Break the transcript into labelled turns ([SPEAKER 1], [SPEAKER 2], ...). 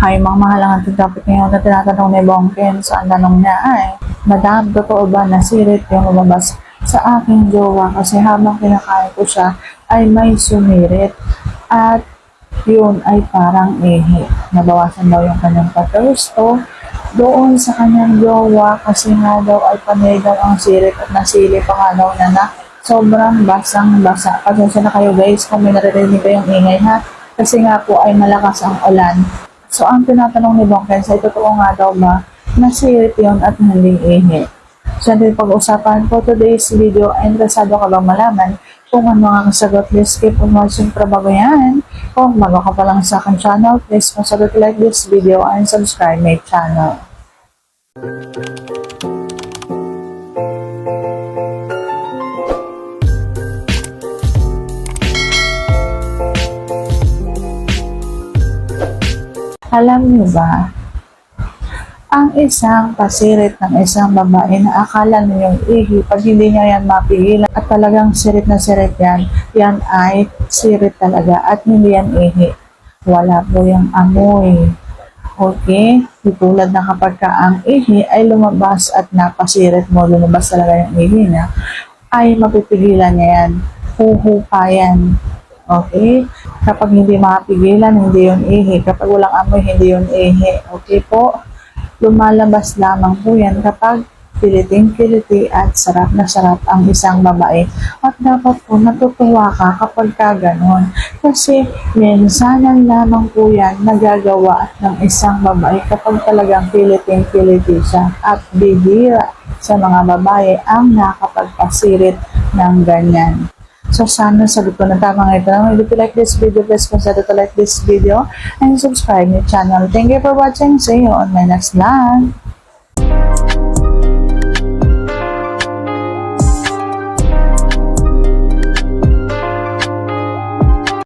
[SPEAKER 1] Hi mga mahal ang ating topic ngayon na tinatanong ni Bongken. So ang tanong niya ay, Madam, totoo ba na sirit yung lumabas sa aking jowa kasi habang kinakain ko siya ay may sumirit at yun ay parang ihi. Nabawasan daw yung kanyang pagkagusto doon sa kanyang jowa kasi nga daw ay panay ang sirit at nasili pa nga daw na na sobrang basang basa. Pasensya na kayo guys kung may naririnig kayong ingay ha kasi nga po ay malakas ang ulan. So, ang tinatanong ni Bong Kensa, totoo nga daw ba na sirit yun at hindi ihi? So, ito pag-usapan po today's video. Interesado ka bang malaman kung ano ang kasagot? Please keep on watching para bago yan. Kung bago ka pa lang sa akin channel, please consider to like this video and subscribe my channel. Alam niyo ba, ang isang pasirit ng isang babae na akala niyong ihi, pag hindi niya yan mapigilan at talagang sirit na sirit yan, yan ay sirit talaga at hindi yan ihi. Wala po yung amoy. Okay? Tulad na kapag ka ang ihi ay lumabas at napasirit mo, lumabas talaga yung ihi na, ay mapipigilan niya yan. Huhupa yan. Okay? Kapag hindi mapigilan, hindi yun ihi. Kapag walang amoy, hindi yun ihi. Okay po? lumalabas lamang po yan kapag kiliting-kiliti at sarap na sarap ang isang babae. At dapat po natutuwa ka kapag ka ganon. Kasi minsanan lamang po yan nagagawa ng isang babae kapag talagang kiliting-kiliti siya. At bibira sa mga babae ang nakapagpasirit ng ganyan. So, sana sagot ko na tama nga ito. If you like this video, please consider to like this video and subscribe my channel. Thank you for watching. See you on my next vlog.